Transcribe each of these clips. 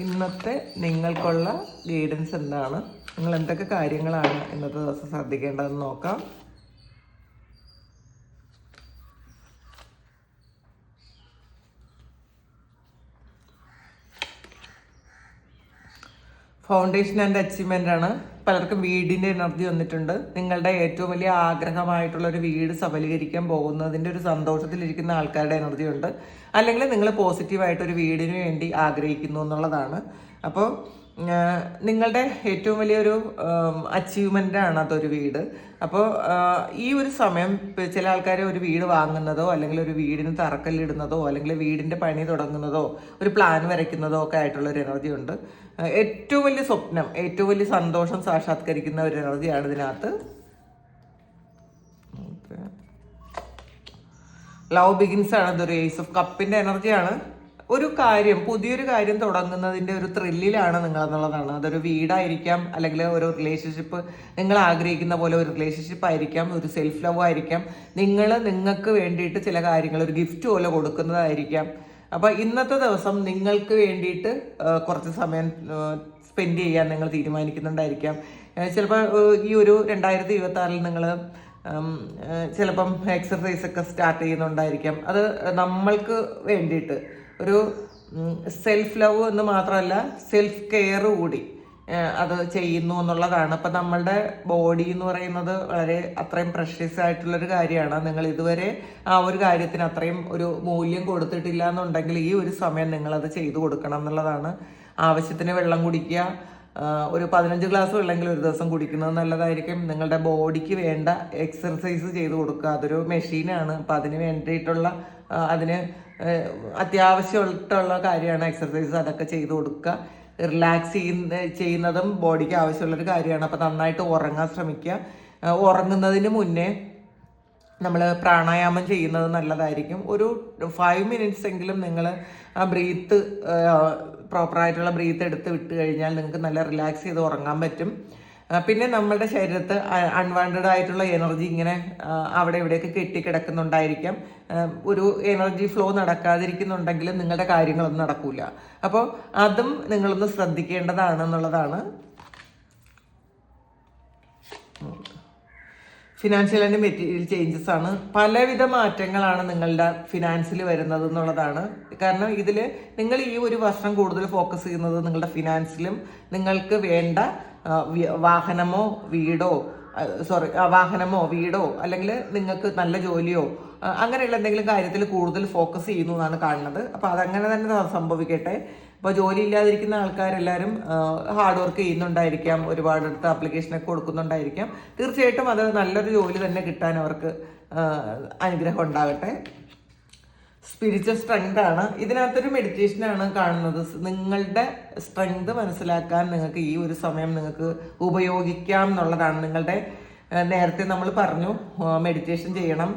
ഇന്നത്തെ നിങ്ങൾക്കുള്ള ഗൈഡൻസ് എന്താണ്? നിങ്ങൾ എന്തൊക്കെ കാര്യങ്ങളാണ് ഇന്നത്തെ ദിവസം ശ്രദ്ധിക്കേണ്ടതെന്ന് നോക്കാം. ഫൗണ്ടേഷൻ ആൻഡ് അച്ചീവ്മെന്റ് ആണ്. പലർക്കും വീടിന്റെ എനർജി വന്നിട്ടുണ്ട്. നിങ്ങളുടെ ഏറ്റവും വലിയ ആഗ്രഹമായിട്ടുള്ള ഒരു വീട് സഫലീകരിക്കാൻ പോകുന്നതിന്റെ ഒരു സന്തോഷത്തിലിരിക്കുന്ന ആൾക്കാരുടെ എനർജി ഉണ്ട്. അല്ലെങ്കിൽ നിങ്ങൾ പോസിറ്റീവായിട്ട് ഒരു വീടിന് വേണ്ടി ആഗ്രഹിക്കുന്നു എന്നുള്ളതാണ്. അപ്പോൾ നിങ്ങളുടെ ഏറ്റവും വലിയൊരു അച്ചീവ്മെന്റ് ആണ് അതൊരു വീട്. അപ്പോൾ ഈ ഒരു സമയം ചില ആൾക്കാർ ഒരു വീട് വാങ്ങുന്നതോ അല്ലെങ്കിൽ ഒരു വീടിന് തറക്കല്ലിടുന്നതോ അല്ലെങ്കിൽ വീടിന്റെ പണി തുടങ്ങുന്നതോ ഒരു പ്ലാൻ വരയ്ക്കുന്നതോ ഒക്കെ ആയിട്ടുള്ള ഒരു എനർജി ഉണ്ട്. ഏറ്റവും വലിയ സ്വപ്നം ഏറ്റവും വലിയ സന്തോഷം സാക്ഷാത്കരിക്കുന്ന ഒരു എനർജിയാണ് ഇതിനകത്ത്. ലവ് ബിഗിൻസ് ആണ് ഇതൊരു ഏസ് ഓഫ് കപ്പിന്റെ എനർജിയാണ് ഒരു കാര്യം പുതിയൊരു കാര്യം തുടങ്ങുന്നതിന്റെ ഒരു ത്രില്ലിലാണ് നിങ്ങൾ എന്നുള്ളതാണ് അതൊരു വീടായിരിക്കാം അല്ലെങ്കിൽ ഒരു റിലേഷൻഷിപ്പ് നിങ്ങൾ ആഗ്രഹിക്കുന്ന പോലെ ഒരു റിലേഷൻഷിപ്പ് ആയിരിക്കാം ഒരു സെൽഫ് ലവ് ആയിരിക്കാം. നിങ്ങൾ നിങ്ങൾക്ക് വേണ്ടിയിട്ട് ചില കാര്യങ്ങൾ ഒരു ഗിഫ്റ്റ് പോലെ കൊടുക്കുന്നതായിരിക്കാം. അപ്പൊ ഇന്നത്തെ ദിവസം നിങ്ങൾക്ക് വേണ്ടിയിട്ട് കുറച്ച് സമയം സ്പെൻഡ് ചെയ്യാൻ നിങ്ങൾ തീരുമാനിക്കുന്നുണ്ടായിരിക്കാം. ചിലപ്പോൾ ഈ ഒരു രണ്ടായിരത്തി ഇരുപത്തി ആറിൽ നിങ്ങൾ ചിലപ്പം എക്സർസൈസ് ഒക്കെ സ്റ്റാർട്ട് ചെയ്യുന്നുണ്ടായിരിക്കാം. അത് നമ്മൾക്ക് വേണ്ടിയിട്ട് ഒരു സെൽഫ് ലവ് എന്ന് മാത്രമല്ല സെൽഫ് കെയർ കൂടി അത് ചെയ്യുന്നു എന്നുള്ളതാണ്. അപ്പം നമ്മളുടെ ബോഡി എന്ന് പറയുന്നത് വളരെ അത്രയും പ്രഷ്യസ് ആയിട്ടുള്ളൊരു കാര്യമാണ്. നിങ്ങൾ ഇതുവരെ ആ ഒരു കാര്യത്തിന് അത്രയും ഒരു മൂല്യം കൊടുത്തിട്ടില്ല എന്നുണ്ടെങ്കിൽ ഈ ഒരു സമയം നിങ്ങളത് ചെയ്തു കൊടുക്കണം എന്നുള്ളതാണ്. ആവശ്യത്തിന് വെള്ളം കുടിക്കുക ഒരു പതിനഞ്ച് ഗ്ലാസ് വെള്ളമെങ്കിലും ഒരു ദിവസം കുടിക്കുന്നത് നല്ലതായിരിക്കും. നിങ്ങളുടെ ബോഡിക്ക് വേണ്ട എക്സർസൈസ് ചെയ്ത് കൊടുക്കുക. അതൊരു മെഷീനാണ്. അപ്പം അതിന് വേണ്ടിയിട്ടുള്ള അതിന് അത്യാവശ്യമായിട്ടുള്ള കാര്യമാണ് എക്സർസൈസ്. അതൊക്കെ ചെയ്ത് കൊടുക്കുക. റിലാക്സ് ചെയ്യുന്ന ചെയ്യുന്നതും ബോഡിക്ക് ആവശ്യമുള്ളൊരു കാര്യമാണ്. അപ്പം നന്നായിട്ട് ഉറങ്ങാൻ ശ്രമിക്കുക. ഉറങ്ങുന്നതിന് മുന്നേ നമ്മൾ പ്രാണായാമം ചെയ്യുന്നത് നല്ലതായിരിക്കും. ഒരു ഫൈവ് മിനിറ്റ്സ് എങ്കിലും നിങ്ങൾ ബ്രീത്ത് പ്രോപ്പറായിട്ടുള്ള ബ്രീത്ത് എടുത്ത് വിട്ട് കഴിഞ്ഞാൽ നിങ്ങൾക്ക് നല്ല റിലാക്സ് ചെയ്ത് ഉറങ്ങാൻ പറ്റും. പിന്നെ നമ്മുടെ ശരീരത്ത് അൺവാണ്ടഡ് ആയിട്ടുള്ള എനർജി ഇങ്ങനെ അവിടെ ഇവിടെയൊക്കെ കെട്ടിക്കിടക്കുന്നുണ്ടായിരിക്കാം. ഒരു എനർജി ഫ്ലോ നടക്കാതിരിക്കുന്നുണ്ടെങ്കിൽ നിങ്ങളുടെ കാര്യങ്ങളൊന്നും നടക്കൂല. അപ്പോൾ അതും നിങ്ങളൊന്ന് ശ്രദ്ധിക്കേണ്ടതാണെന്നുള്ളതാണ് ഫിനാൻഷ്യൽ ആൻഡ് മെറ്റീരിയൽ ചേഞ്ചസ് ആണ്. പലവിധ മാറ്റങ്ങളാണ് നിങ്ങളുടെ ഫിനാൻസിൽ വരുന്നത് എന്നുള്ളതാണ്. കാരണം ഇതിൽ നിങ്ങൾ ഈ ഒരു വർഷം കൂടുതൽ ഫോക്കസ് ചെയ്യുന്നത് നിങ്ങളുടെ ഫിനാൻസിലും നിങ്ങൾക്ക് വേണ്ട വാഹനമോ വീടോ സോറി വാഹനമോ വീടോ അല്ലെങ്കിൽ നിങ്ങൾക്ക് നല്ല ജോലിയോ അങ്ങനെയുള്ള എന്തെങ്കിലും കാര്യത്തിൽ കൂടുതൽ ഫോക്കസ് ചെയ്യുന്നു എന്നാണ് കാണുന്നത്. അപ്പോൾ അതങ്ങനെ തന്നെ സംഭവിക്കട്ടെ. ഇപ്പോൾ ജോലി ഇല്ലാതിരിക്കുന്ന ആൾക്കാരെല്ലാവരും ഹാർഡ് വർക്ക് ചെയ്യുന്നുണ്ടായിരിക്കാം ഒരുപാട് അടുത്ത് ആപ്ലിക്കേഷനൊക്കെ കൊടുക്കുന്നുണ്ടായിരിക്കാം. തീർച്ചയായിട്ടും അത് നല്ലൊരു ജോലി തന്നെ കിട്ടാൻ അവർക്ക് അനുഗ്രഹം ഉണ്ടാകട്ടെ സ്പിരിച്വൽ സ്ട്രെങ്ത് ആണ്. ഇതിനകത്തൊരു മെഡിറ്റേഷൻ ആണ് കാണുന്നത്. നിങ്ങളുടെ സ്ട്രെങ്ത് മനസ്സിലാക്കാൻ നിങ്ങൾക്ക് ഈ ഒരു സമയം നിങ്ങൾക്ക് ഉപയോഗിക്കാം എന്നുള്ളതാണ്. നിങ്ങളുടെ നേരത്തെ നമ്മൾ പറഞ്ഞു മെഡിറ്റേഷൻ ചെയ്യണം.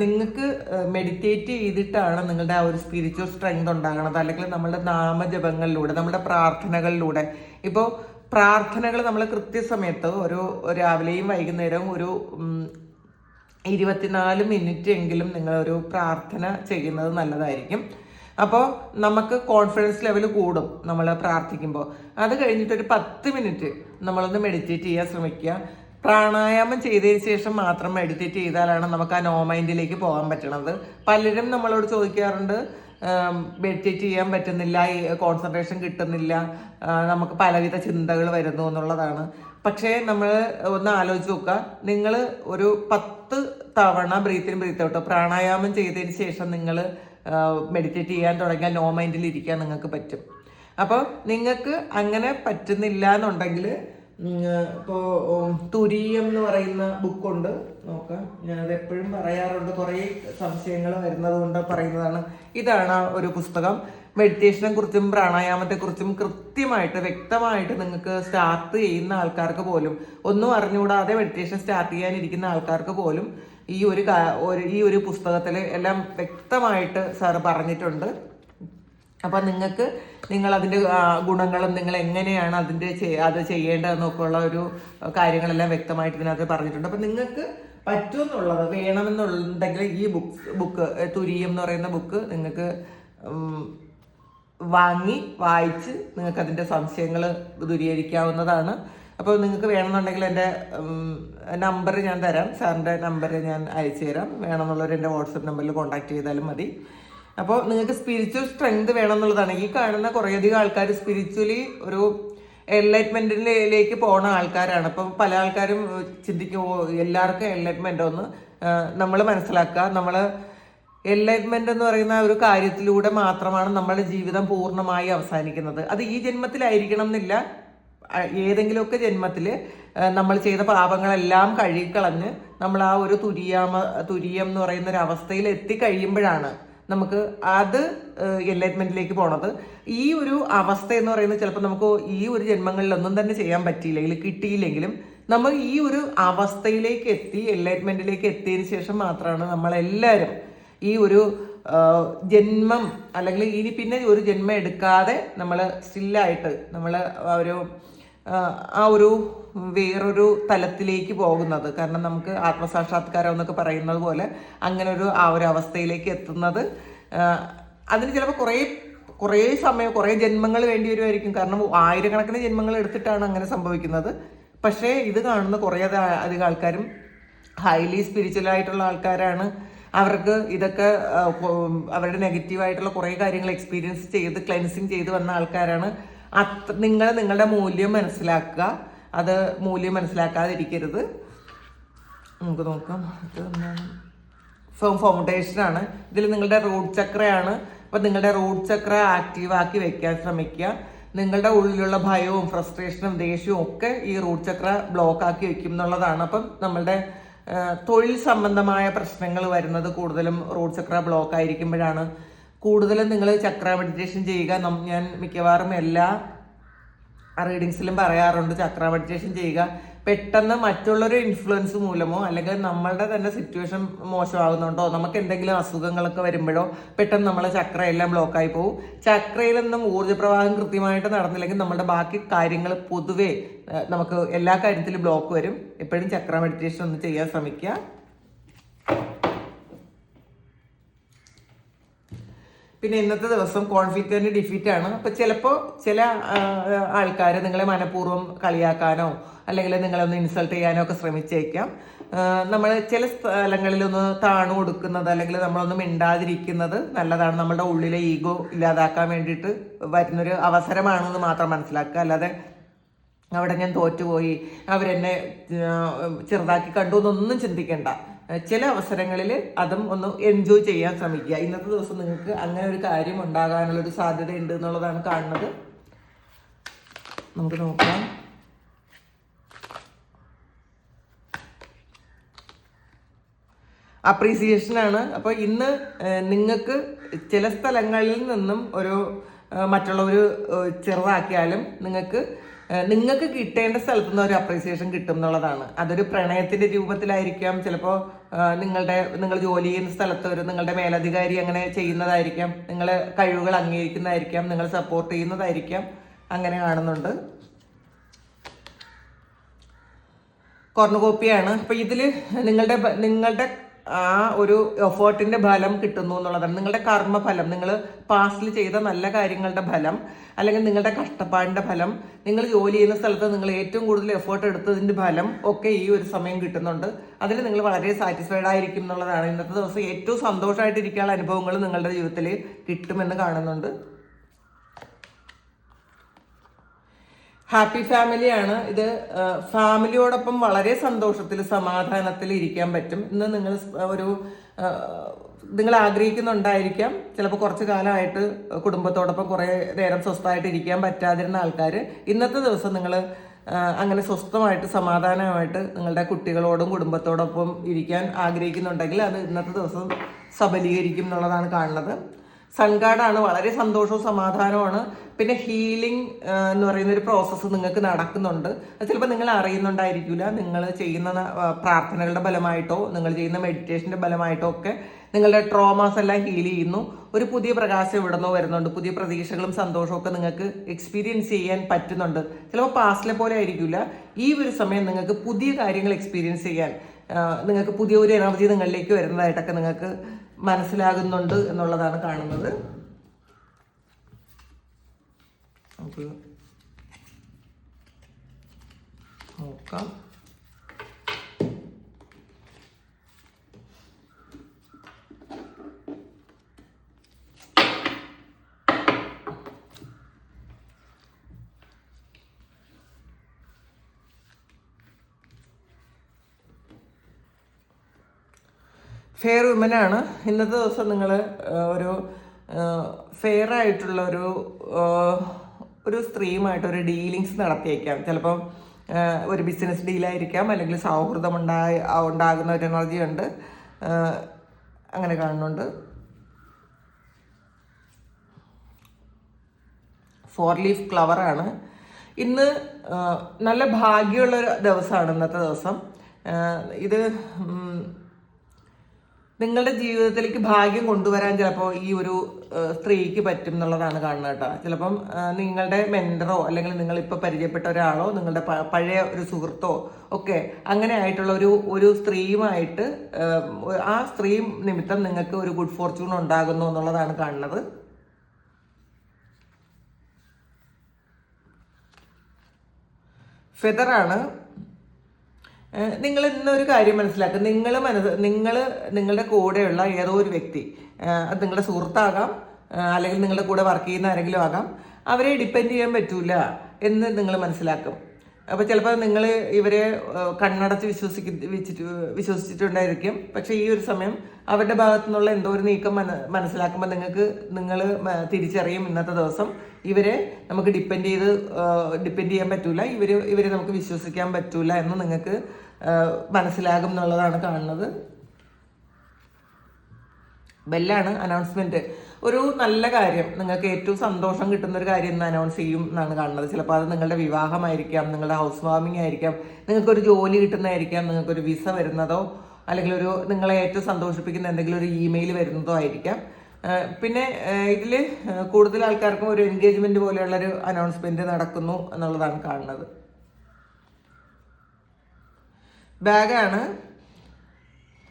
നിങ്ങൾക്ക് മെഡിറ്റേറ്റ് ചെയ്തിട്ടാണ് നിങ്ങളുടെ ആ ഒരു സ്പിരിച്വൽ സ്ട്രെങ്ത് ഉണ്ടാകുന്നത്. അല്ലെങ്കിൽ നമ്മളുടെ നാമജപങ്ങളിലൂടെ നമ്മുടെ പ്രാർത്ഥനകളിലൂടെ. ഇപ്പോൾ പ്രാർത്ഥനകൾ നമ്മൾ കൃത്യസമയത്ത് ഒരു രാവിലെയും വൈകുന്നേരവും ഒരു ഇരുപത്തിനാല് മിനിറ്റ് എങ്കിലും നിങ്ങളൊരു പ്രാർത്ഥന ചെയ്യുന്നത് നല്ലതായിരിക്കും. അപ്പോൾ നമുക്ക് കോൺഫിഡൻസ് ലെവൽ കൂടും നമ്മൾ പ്രാർത്ഥിക്കുമ്പോൾ. അത് കഴിഞ്ഞിട്ടൊരു പത്ത് മിനിറ്റ് നമ്മളൊന്ന് മെഡിറ്റേറ്റ് ചെയ്യാൻ ശ്രമിക്കുക. പ്രാണായാമം ചെയ്തതിന് ശേഷം മാത്രം മെഡിറ്റേറ്റ് ചെയ്താലാണ് നമുക്ക് ആ നോ മൈൻഡിലേക്ക് പോകാൻ പറ്റണത്. പലരും നമ്മളോട് ചോദിക്കാറുണ്ട് മെഡിറ്റേറ്റ് ചെയ്യാൻ പറ്റുന്നില്ല കോൺസെൻട്രേഷൻ കിട്ടുന്നില്ല നമുക്ക് പലവിധ ചിന്തകൾ വരുന്നു എന്നുള്ളതാണ്. പക്ഷേ നമ്മൾ ഒന്ന് ആലോചിച്ച് നോക്കുക നിങ്ങൾ ഒരു പത്ത് തവണ ബ്രീത്തിൻ ബ്രീത്ത് ഔട്ട് പ്രാണായാമം ചെയ്തതിന് ശേഷം നിങ്ങൾ മെഡിറ്റേറ്റ് ചെയ്യാൻ തുടങ്ങിയാൽ നോ മൈൻഡിൽ ഇരിക്കാൻ നിങ്ങൾക്ക് പറ്റും. അപ്പോൾ നിങ്ങൾക്ക് അങ്ങനെ പറ്റുന്നില്ല എന്നുണ്ടെങ്കിൽ ഇപ്പോൾ തുരീയം എന്ന് പറയുന്ന ബുക്കുണ്ട്. നോക്കാം. ഞാനത് എപ്പോഴും പറയാറുണ്ട്. കുറേ സംശയങ്ങൾ വരുന്നത് കൊണ്ട് പറയുന്നതാണ്. ഇതാണ് ഒരു പുസ്തകം. മെഡിറ്റേഷനെ കുറിച്ചും പ്രാണായാമത്തെ കുറിച്ചും കൃത്യമായിട്ട് വ്യക്തമായിട്ട് നിങ്ങൾക്ക് സ്റ്റാർട്ട് ചെയ്യുന്ന ആൾക്കാർക്ക് പോലും ഒന്നും അറിഞ്ഞുകൂടാതെ മെഡിറ്റേഷൻ സ്റ്റാർട്ട് ചെയ്യാനിരിക്കുന്ന ആൾക്കാർക്ക് പോലും ഈ ഒരു ഈ ഒരു പുസ്തകത്തിൽ എല്ലാം വ്യക്തമായിട്ട് സാർ പറഞ്ഞിട്ടുണ്ട്. അപ്പം നിങ്ങൾക്ക് നിങ്ങൾ അതിന്റെ ഗുണങ്ങളും നിങ്ങൾ എങ്ങനെയാണ് അതിന്റെ അത് ചെയ്യേണ്ടതെന്നൊക്കെ ഉള്ള ഒരു കാര്യങ്ങളെല്ലാം വ്യക്തമായിട്ട് ഇതിനകത്ത് പറഞ്ഞിട്ടുണ്ട്. അപ്പം നിങ്ങൾക്ക് പറ്റുമെന്നുള്ളത് വേണമെന്നുണ്ടെങ്കിൽ ഈ ബുക്ക് ബുക്ക് തുരിയം എന്ന് പറയുന്ന ബുക്ക് നിങ്ങൾക്ക് വാങ്ങി വായിച്ച് നിങ്ങൾക്ക് അതിന്റെ സംശയങ്ങൾ ദൂരീകരിക്കാവുന്നതാണ്. അപ്പോൾ നിങ്ങൾക്ക് വേണമെന്നുണ്ടെങ്കിൽ എന്റെ നമ്പർ ഞാൻ തരാം. സാറിന്റെ നമ്പർ ഞാൻ അയച്ചു തരാം. വേണമെന്നുള്ളവർ എന്റെ വാട്സപ്പ് നമ്പറിൽ കോൺടാക്ട് ചെയ്താലും മതി. അപ്പോൾ നിങ്ങൾക്ക് സ്പിരിച്വൽ സ്ട്രെങ്ത് വേണം എന്നുള്ളതാണ് ഈ കാണുന്ന കുറേയധികം ആൾക്കാർ സ്പിരിച്വലി ഒരു എൻലൈറ്റ്മെന്റിലേക്ക് പോണ ആൾക്കാരാണ്. അപ്പം പല ആൾക്കാരും ചിന്തിക്കും "ഓ, എല്ലാവർക്കും എൻലൈറ്റ്മെന്റ് ഒന്ന് നമ്മൾ മനസ്സിലാക്കുക. നമ്മൾ എൻലൈറ്റ്മെന്റ് എന്ന് പറയുന്ന ഒരു കാര്യത്തിലൂടെ മാത്രമാണ് നമ്മുടെ ജീവിതം പൂർണമായി അവസാനിക്കുന്നത്. അത് ഈ ജന്മത്തിലായിരിക്കണം എന്നില്ല. ഏതെങ്കിലുമൊക്കെ ജന്മത്തിൽ നമ്മൾ ചെയ്ത പാപങ്ങളെല്ലാം കഴുകിക്കളഞ്ഞ് നമ്മൾ ആ ഒരു തുരിയാമ തുരിയം എന്ന് പറയുന്ന ഒരു അവസ്ഥയിൽ എത്തിക്കഴിയുമ്പോഴാണ് നമുക്ക് അത് എൻലൈറ്റ്മെന്റിലേക്ക് പോണത്. ഈ ഒരു അവസ്ഥ എന്ന് പറയുന്നത് ചിലപ്പോൾ നമുക്ക് ഈ ഒരു ജന്മങ്ങളിലൊന്നും തന്നെ ചെയ്യാൻ പറ്റിയില്ലെങ്കിൽ കിട്ടിയില്ലെങ്കിലും നമ്മൾ ഈ ഒരു അവസ്ഥയിലേക്ക് എത്തി എൻലൈറ്റ്മെന്റിലേക്ക് എത്തിയതിന് ശേഷം മാത്രമാണ് നമ്മളെല്ലാവരും ഈ ഒരു ജന്മം അല്ലെങ്കിൽ ഇനി പിന്നെ ഒരു ജന്മം എടുക്കാതെ നമ്മൾ സ്റ്റില്ലായിട്ട് നമ്മൾ ഒരു ആ, ഒരു വേറൊരു തലത്തിലേക്ക് പോകുന്നത്. കാരണം നമുക്ക് ആത്മസാക്ഷാത്കാരം എന്നൊക്കെ പറയുന്നത് പോലെ അങ്ങനെ ഒരു ആ ഒരു അവസ്ഥയിലേക്ക് എത്തുന്നത്. അതിന് ചിലപ്പോൾ കുറേ കുറേ സമയം കുറേ ജന്മങ്ങൾ വേണ്ടി വരുമായിരിക്കും കാരണം ആയിരക്കണക്കിന് ജന്മങ്ങൾ എടുത്തിട്ടാണ് അങ്ങനെ സംഭവിക്കുന്നത്. പക്ഷേ ഇത് കാണുന്ന കുറേ അധ- അധികം ആൾക്കാരും ഹൈലി സ്പിരിച്വൽ ആയിട്ടുള്ള ആൾക്കാരാണ്. അവർക്ക് ഇതൊക്കെ അവരുടെ നെഗറ്റീവായിട്ടുള്ള കുറേ കാര്യങ്ങൾ എക്സ്പീരിയൻസ് ചെയ്ത് ക്ലെൻസിങ് ചെയ്ത് വന്ന ആൾക്കാരാണ്. അത്ര നിങ്ങൾ നിങ്ങളുടെ മൂല്യം മനസ്സിലാക്കുക. അത് മൂല്യം മനസ്സിലാക്കാതിരിക്കരുത്. നമുക്ക് നോക്കാം. ഇത് എന്താണ് ഫൗണ്ടേഷൻ ആണ്. ഇതിൽ നിങ്ങളുടെ റൂട്ട് ചക്രയാണ്. അപ്പം നിങ്ങളുടെ റൂട്ട് ചക്ര ആക്റ്റീവാക്കി വെക്കാൻ ശ്രമിക്കുക. നിങ്ങളുടെ ഉള്ളിലുള്ള ഭയവും ഫ്രസ്ട്രേഷനും ദേഷ്യവും ഒക്കെ ഈ റൂട്ട് ചക്ര ബ്ലോക്ക് ആക്കി വെക്കും എന്നുള്ളതാണ്. അപ്പം നമ്മളുടെ തൊഴിൽ സംബന്ധമായ പ്രശ്നങ്ങൾ വരുന്നത് കൂടുതലും റൂട്ട് ചക്ര ബ്ലോക്ക് ആയിരിക്കുമ്പോഴാണ്. കൂടുതലും നിങ്ങൾ ചക്ര മെഡിറ്റേഷൻ ചെയ്യുക. ഞാൻ മിക്കവാറും എല്ലാ റീഡിങ്സിലും പറയാറുണ്ട് ചക്ര മെഡിറ്റേഷൻ ചെയ്യുക. പെട്ടെന്ന് മറ്റുള്ളൊരു ഇൻഫ്ലുവൻസ് മൂലമോ അല്ലെങ്കിൽ നമ്മളുടെ തന്നെ സിറ്റുവേഷൻ മോശമാകുന്നുണ്ടോ നമുക്ക് എന്തെങ്കിലും അസുഖങ്ങളൊക്കെ വരുമ്പോഴോ പെട്ടെന്ന് നമ്മളെ ചക്ര എല്ലാം ബ്ലോക്കായി പോകും ചക്രയിൽ നിന്നും ഊർജപ്രവാഹം കൃത്യമായിട്ട് നടന്നില്ലെങ്കിൽ നമ്മുടെ ബാക്കി കാര്യങ്ങൾ പൊതുവേ നമുക്ക് എല്ലാ കാര്യത്തിലും ബ്ലോക്ക് വരും. എപ്പോഴും ചക്ര മെഡിറ്റേഷൻ ഒന്ന് ചെയ്യാൻ ശ്രമിക്കുക. പിന്നെ ഇന്നത്തെ ദിവസം കോൺഫ്ലിക്റ്റ് ഡിഫീറ്റ് ആണ്. അപ്പൊ ചിലപ്പോ ചില ആൾക്കാർ നിങ്ങളെ മനഃപൂർവം കളിയാക്കാനോ അല്ലെങ്കിൽ നിങ്ങളെ ഒന്ന് ഇൻസൾട്ട് ചെയ്യാനോ ഒക്കെ ശ്രമിച്ചേക്കാം. നമ്മൾ ചില സ്ഥലങ്ങളിലൊന്ന് താണു കൊടുക്കുന്നത് അല്ലെങ്കിൽ നമ്മളൊന്ന് മിണ്ടാതിരിക്കുന്നത് നല്ലതാണ്. നമ്മുടെ ഉള്ളിലെ ഈഗോ ഇല്ലാതാക്കാൻ വേണ്ടിയിട്ട് വരുന്നൊരു അവസരമാണെന്ന് മാത്രം മനസ്സിലാക്കുക. അല്ലാതെ അവിടെ ഞാൻ തോറ്റുപോയി അവരെന്നെ ചെറുതാക്കി കണ്ടു എന്നൊന്നും ചിന്തിക്കണ്ട. ചില അവസരങ്ങളിൽ അതും ഒന്ന് എൻജോയ് ചെയ്യാൻ ശ്രമിക്കുക. ഇന്നത്തെ ദിവസം നിങ്ങൾക്ക് അങ്ങനെ ഒരു കാര്യം ഉണ്ടാകാനുള്ളൊരു സാധ്യത ഉണ്ട് എന്നുള്ളതാണ് കാണുന്നത്. നമുക്ക് നോക്കാം. അപ്രീസിയേഷൻ ആണ്. അപ്പോൾ ഇന്ന് നിങ്ങൾക്ക് ചില സ്ഥലങ്ങളിൽ നിന്നും ഒരു മറ്റുള്ളവർ ചെറുതാക്കിയാലും നിങ്ങൾക്ക് നിങ്ങൾക്ക് കിട്ടേണ്ട സ്ഥലത്തു നിന്ന് ഒരു അപ്രീസിയേഷൻ കിട്ടും എന്നുള്ളതാണ്. അതൊരു പ്രണയത്തിന്റെ രൂപത്തിലായിരിക്കാം. ചിലപ്പോൾ നിങ്ങളുടെ നിങ്ങൾ ജോലി ചെയ്യുന്ന സ്ഥലത്ത് ഒരു നിങ്ങളുടെ മേലധികാരി അങ്ങനെ ചെയ്യുന്നതായിരിക്കാം. നിങ്ങൾ കഴിവുകൾ അംഗീകരിക്കുന്നതായിരിക്കാം. നിങ്ങൾ സപ്പോർട്ട് ചെയ്യുന്നതായിരിക്കാം. അങ്ങനെ കാണുന്നുണ്ട്. കോർണുകോപ്പിയാണ് അപ്പൊ ഇതിൽ നിങ്ങളുടെ നിങ്ങളുടെ ആ ഒരു എഫേർട്ടിന്റെ ഫലം കിട്ടുന്നു എന്നുള്ളതാണ്. നിങ്ങളുടെ കർമ്മഫലം നിങ്ങൾ പാസ്റ്റിൽ ചെയ്ത നല്ല കാര്യങ്ങളുടെ ഫലം അല്ലെങ്കിൽ നിങ്ങളുടെ കഷ്ടപ്പാടിന്റെ ഫലം നിങ്ങൾ ജോലി ചെയ്യുന്ന സ്ഥലത്ത് നിങ്ങൾ ഏറ്റവും കൂടുതൽ എഫേർട്ട് എടുത്തതിന്റെ ഫലം ഒക്കെ ഈ ഒരു സമയം കിട്ടുന്നുണ്ട്. അതിൽ നിങ്ങൾ വളരെ സാറ്റിസ്ഫൈഡ് ആയിരിക്കും എന്നുള്ളതാണ്. ഇന്നത്തെ ദിവസം ഏറ്റവും സന്തോഷമായിട്ടിരിക്കാനുള്ള അനുഭവങ്ങൾ നിങ്ങളുടെ ജീവിതത്തിൽ കിട്ടുമെന്ന് കാണുന്നുണ്ട്. ഹാപ്പി ഫാമിലിയാണ്. ഇത് ഫാമിലിയോടൊപ്പം വളരെ സന്തോഷത്തിൽ സമാധാനത്തിൽ ഇരിക്കാൻ പറ്റും. ഇന്ന് നിങ്ങൾ ഒരു നിങ്ങൾ ആഗ്രഹിക്കുന്നുണ്ടായിരിക്കാം. ചിലപ്പോൾ കുറച്ച് കാലമായിട്ട് കുടുംബത്തോടൊപ്പം കുറേ നേരം സ്വസ്ഥമായിട്ട് ഇരിക്കാൻ പറ്റാതിരുന്ന ആൾക്കാർ ഇന്നത്തെ ദിവസം നിങ്ങൾ അങ്ങനെ സ്വസ്ഥമായിട്ട് സമാധാനമായിട്ട് നിങ്ങളുടെ കുട്ടികളോടും കുടുംബത്തോടൊപ്പം ഇരിക്കാൻ ആഗ്രഹിക്കുന്നുണ്ടെങ്കിൽ അത് ഇന്നത്തെ ദിവസം സബലീകരിക്കും എന്നുള്ളതാണ് കാണുന്നത്. സൺഗാർഡാണ് വളരെ സന്തോഷവും സമാധാനമാണ് പിന്നെ ഹീലിംഗ് എന്ന് പറയുന്ന ഒരു പ്രോസസ്സ് നിങ്ങൾക്ക് നടക്കുന്നുണ്ട്. അത് ചിലപ്പോൾ നിങ്ങൾ അറിയുന്നുണ്ടായിരിക്കില്ല നിങ്ങൾ ചെയ്യുന്ന പ്രാർത്ഥനകളുടെ ഫലമായിട്ടോ നിങ്ങൾ ചെയ്യുന്ന മെഡിറ്റേഷന്റെ ഫലമായിട്ടോ ഒക്കെ നിങ്ങളുടെ ട്രോമാസ് എല്ലാം ഹീൽ ചെയ്യുന്നു. ഒരു പുതിയ പ്രകാശം ഇവിടുന്നോ വരുന്നുണ്ട്. പുതിയ പ്രതീക്ഷകളും സന്തോഷവും ഒക്കെ നിങ്ങൾക്ക് എക്സ്പീരിയൻസ് ചെയ്യാൻ പറ്റുന്നുണ്ട്. ചിലപ്പോൾ പാസ്റ്റിലെ പോലെ ആയിരിക്കില്ല ഈ ഒരു സമയം നിങ്ങൾക്ക് പുതിയ കാര്യങ്ങൾ എക്സ്പീരിയൻസ് ചെയ്യാൻ നിങ്ങൾക്ക് പുതിയ ഒരു എനർജി നിങ്ങളിലേക്ക് വരുന്നതായിട്ടൊക്കെ നിങ്ങൾക്ക് മനസ്സിലാകുന്നുണ്ട് എന്നുള്ളതാണ് കാണുന്നത്. നമുക്ക് നോക്കാം. ഫെയർ വുമനാണ് ഇന്നത്തെ ദിവസം നിങ്ങൾ ഒരു ഫെയർ ആയിട്ടുള്ള ഒരു ഒരു സ്ത്രീയുമായിട്ട് ഒരു ഡീലിങ്സ് നടത്തിയേക്കാം. ചിലപ്പം ഒരു ബിസിനസ് ഡീലായിരിക്കാം അല്ലെങ്കിൽ സൗഹൃദം ഉണ്ടായി ഉണ്ടാകുന്ന ഒരു എനർജി ഉണ്ട്. അങ്ങനെ കാണുന്നുണ്ട്. ഫോർ ലീഫ് ഫ്ലവർ ആണ്. ഇന്ന് നല്ല ഭാഗ്യമുള്ള ദിവസമാണ് ഇന്നത്തെ ദിവസം. ഇത് നിങ്ങളുടെ ജീവിതത്തിലേക്ക് ഭാഗ്യം കൊണ്ടുവരാൻ ചിലപ്പോൾ ഈ ഒരു സ്ത്രീക്ക് പറ്റും എന്നുള്ളതാണ് കാണുന്നത് കേട്ടോ. ചിലപ്പം നിങ്ങളുടെ മെന്ററോ അല്ലെങ്കിൽ നിങ്ങൾ ഇപ്പോൾ പരിചയപ്പെട്ട ഒരാളോ നിങ്ങളുടെ പഴയ ഒരു സുഹൃത്തോ ഒക്കെ അങ്ങനെ ആയിട്ടുള്ള ഒരു ഒരു സ്ത്രീയുമായിട്ട് ആ, സ്ത്രീ നിമിത്തം നിങ്ങൾക്ക് ഒരു ഗുഡ് ഫോർച്യൂൺ ഉണ്ടാകുന്നു എന്നുള്ളതാണ് കാണുന്നത്. ഫെദറാണ് നിങ്ങൾ ഇന്നൊരു കാര്യം മനസ്സിലാക്കുക നിങ്ങൾ മനസ്സ് നിങ്ങൾ നിങ്ങളുടെ കൂടെയുള്ള ഏതോ ഒരു വ്യക്തി അത് നിങ്ങളുടെ സുഹൃത്താകാം അല്ലെങ്കിൽ നിങ്ങളുടെ കൂടെ വർക്ക് ചെയ്യുന്ന ആരെങ്കിലും ആകാം അവരെ ഡിപ്പെൻഡ് ചെയ്യാൻ പറ്റൂല എന്ന് നിങ്ങൾ മനസ്സിലാക്കും. അപ്പോൾ ചിലപ്പോൾ നിങ്ങൾ ഇവരെ കണ്ണടച്ച് വിശ്വസിക്ക വെച്ചിട്ട് വിശ്വസിച്ചിട്ടുണ്ടായിരിക്കും. പക്ഷേ ഈ ഒരു സമയം അവരുടെ ഭാഗത്തു നിന്നുള്ള എന്തോ ഒരു നീക്കം മന മനസ്സിലാക്കുമ്പോൾ നിങ്ങൾക്ക് നിങ്ങൾ തിരിച്ചറിയും ഇന്നത്തെ ദിവസം ഇവരെ നമുക്ക് ഡിപ്പെൻഡ് ചെയ്ത് ഡിപ്പെൻഡ് ചെയ്യാൻ പറ്റൂല ഇവർ ഇവരെ നമുക്ക് വിശ്വസിക്കാൻ പറ്റൂല എന്ന് നിങ്ങൾക്ക് മനസ്സിലാകും എന്നുള്ളതാണ് കാണുന്നത്. ബെല്ലാണ് അനൗൺസ്മെന്റ് ഒരു നല്ല കാര്യം നിങ്ങൾക്ക് ഏറ്റവും സന്തോഷം കിട്ടുന്ന ഒരു കാര്യം എന്ന് അനൗൺസ് ചെയ്യും എന്നാണ് കാണുന്നത്. ചിലപ്പോൾ അത് നിങ്ങളുടെ വിവാഹമായിരിക്കാം നിങ്ങളുടെ ഹൗസ് വാർമിംഗ് ആയിരിക്കാം നിങ്ങൾക്കൊരു ജോലി കിട്ടുന്നതായിരിക്കാം നിങ്ങൾക്കൊരു വിസ വരുന്നതോ അല്ലെങ്കിൽ ഒരു നിങ്ങളെ ഏറ്റവും സന്തോഷിപ്പിക്കുന്ന എന്തെങ്കിലും ഒരു ഇമെയിൽ വരുന്നതോ ആയിരിക്കാം. പിന്നെ ഇതിൽ കൂടുതൽ ആൾക്കാർക്കും ഒരു എൻഗേജ്മെന്റ് പോലെയുള്ളൊരു അനൗൺസ്മെന്റ് നടക്കുന്നു എന്നുള്ളതാണ് കാണുന്നത്. ബാഗാണ്.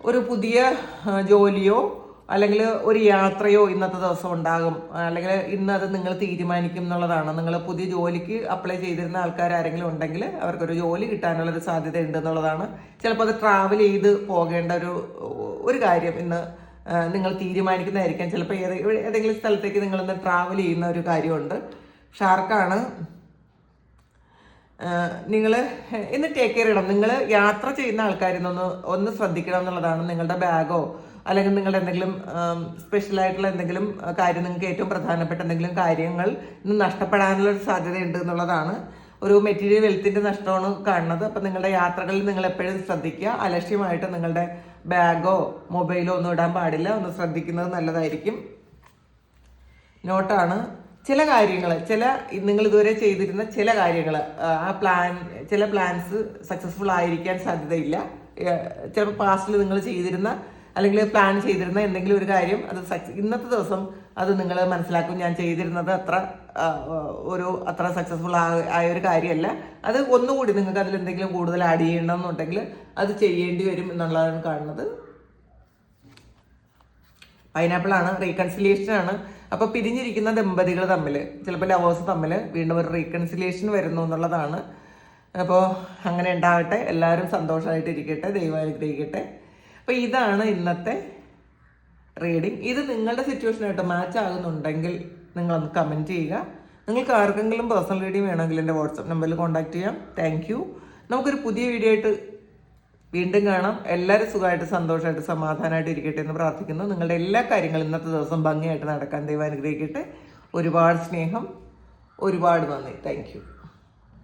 ഒരു പുതിയ ജോലിയോ അല്ലെങ്കിൽ ഒരു യാത്രയോ ഇന്നത്തെ ദിവസം ഉണ്ടാകും. അല്ലെങ്കിൽ ഇന്ന് അത് നിങ്ങൾ തീരുമാനിക്കും എന്നുള്ളതാണ്. നിങ്ങൾ പുതിയ ജോലിക്ക് അപ്ലൈ ചെയ്തിരുന്ന ആൾക്കാർ ആരെങ്കിലും ഉണ്ടെങ്കിൽ അവർക്കൊരു ജോലി കിട്ടാനുള്ളൊരു സാധ്യത ഉണ്ട് എന്നുള്ളതാണ്. ചിലപ്പോൾ അത് ട്രാവൽ ചെയ്ത് പോകേണ്ട ഒരു ഒരു കാര്യം ഇന്ന് നിങ്ങൾ തീരുമാനിക്കുന്നതായിരിക്കാം. ചിലപ്പോൾ ഏതെ ഏതെങ്കിലും സ്ഥലത്തേക്ക് നിങ്ങളിന്ന് ട്രാവൽ ചെയ്യുന്ന ഒരു കാര്യമുണ്ട്. ഷാർക്കാണ് നിങ്ങൾ ഇന്ന് ടേക്ക് കെയർ ചെയ്യണം. നിങ്ങൾ യാത്ര ചെയ്യുന്ന ആൾക്കാരിന്നൊന്ന് ഒന്ന് ശ്രദ്ധിക്കണം എന്നുള്ളതാണ് നിങ്ങളുടെ ബാഗോ അല്ലെങ്കിൽ നിങ്ങളുടെ എന്തെങ്കിലും സ്പെഷ്യലായിട്ടുള്ള എന്തെങ്കിലും കാര്യം നിങ്ങൾക്ക് ഏറ്റവും പ്രധാനപ്പെട്ട എന്തെങ്കിലും കാര്യങ്ങൾ ഇന്ന് നഷ്ടപ്പെടാനുള്ള ഒരു സാധ്യതയുണ്ട് എന്നുള്ളതാണ്. ഒരു മെറ്റീരിയൽ വെൽത്തിന്റെ നഷ്ടമാണ് കാണുന്നത്. അപ്പം നിങ്ങളുടെ യാത്രകളിൽ നിങ്ങൾ എപ്പോഴും ശ്രദ്ധിക്കുക. അലക്ഷ്യമായിട്ട് നിങ്ങളുടെ ബാഗോ മൊബൈലോ ഒന്നും ഇടാൻ പാടില്ല. ഒന്ന് ശ്രദ്ധിക്കുന്നത് നല്ലതായിരിക്കും. നോട്ടാണ് ചില കാര്യങ്ങൾ ചില നിങ്ങൾ ഇതുവരെ ചെയ്തിരുന്ന ചില കാര്യങ്ങൾ ആ പ്ലാൻ ചില പ്ലാൻസ് സക്സസ്ഫുൾ ആയിരിക്കാൻ സാധ്യതയില്ല. ചിലപ്പോൾ പാസ്റ്റിൽ നിങ്ങൾ ചെയ്തിരുന്ന അല്ലെങ്കിൽ പ്ലാൻ ചെയ്തിരുന്ന എന്തെങ്കിലും ഒരു കാര്യം അത് ഇന്നത്തെ ദിവസം അത് നിങ്ങൾ മനസ്സിലാക്കും ഞാൻ ചെയ്തിരുന്നത് അത്ര ഒരു അത്ര സക്സസ്ഫുൾ ആയ ഒരു കാര്യമല്ല. അത് ഒന്നുകൂടി നിങ്ങൾക്ക് അതിൽ എന്തെങ്കിലും കൂടുതൽ ആഡ് ചെയ്യണമെന്നുണ്ടെങ്കിൽ അത് ചെയ്യേണ്ടി വരും എന്നുള്ളതാണ് കാണുന്നത്. റീകൺസിലിയേഷൻ ആണ്. അപ്പോൾ പിരിഞ്ഞിരിക്കുന്ന ദമ്പതികൾ തമ്മിൽ ചിലപ്പോൾ ലവേഴ്സ് തമ്മിൽ വീണ്ടും ഒരു റീകൺസിലിയേഷൻ വരുന്നു എന്നുള്ളതാണ്. അപ്പോൾ അങ്ങനെ ഉണ്ടാകട്ടെ എല്ലാവരും സന്തോഷമായിട്ടിരിക്കട്ടെ ദൈവം അനുഗ്രഹിക്കട്ടെ അപ്പോൾ ഇതാണ് ഇന്നത്തെ റീഡിങ് ഇത് നിങ്ങളുടെ സിറ്റുവേഷനായിട്ട് മാച്ച് ആകുന്നുണ്ടെങ്കിൽ നിങ്ങളൊന്ന് കമന്റ് ചെയ്യുക. നിങ്ങൾക്ക് ആർക്കെങ്കിലും പേഴ്സണൽ റീഡിങ് വേണമെങ്കിൽ എന്റെ വാട്സപ്പ് നമ്പറിൽ കോൺടാക്ട് ചെയ്യാം. താങ്ക് യു നമുക്കൊരു പുതിയ വീഡിയോ ആയിട്ട് വീണ്ടും കാണാം. എല്ലാവരും സുഖമായിട്ട് സന്തോഷമായിട്ട് സമാധാനമായിട്ട് ഇരിക്കട്ടെ എന്ന് പ്രാർത്ഥിക്കുന്നു. നിങ്ങളുടെ എല്ലാ കാര്യങ്ങളും ഇന്നത്തെ ദിവസം ഭംഗിയായിട്ട് നടക്കാൻ ദൈവം അനുഗ്രഹിക്കട്ടെ. ഒരുപാട് സ്നേഹം. ഒരുപാട് നന്ദി. താങ്ക്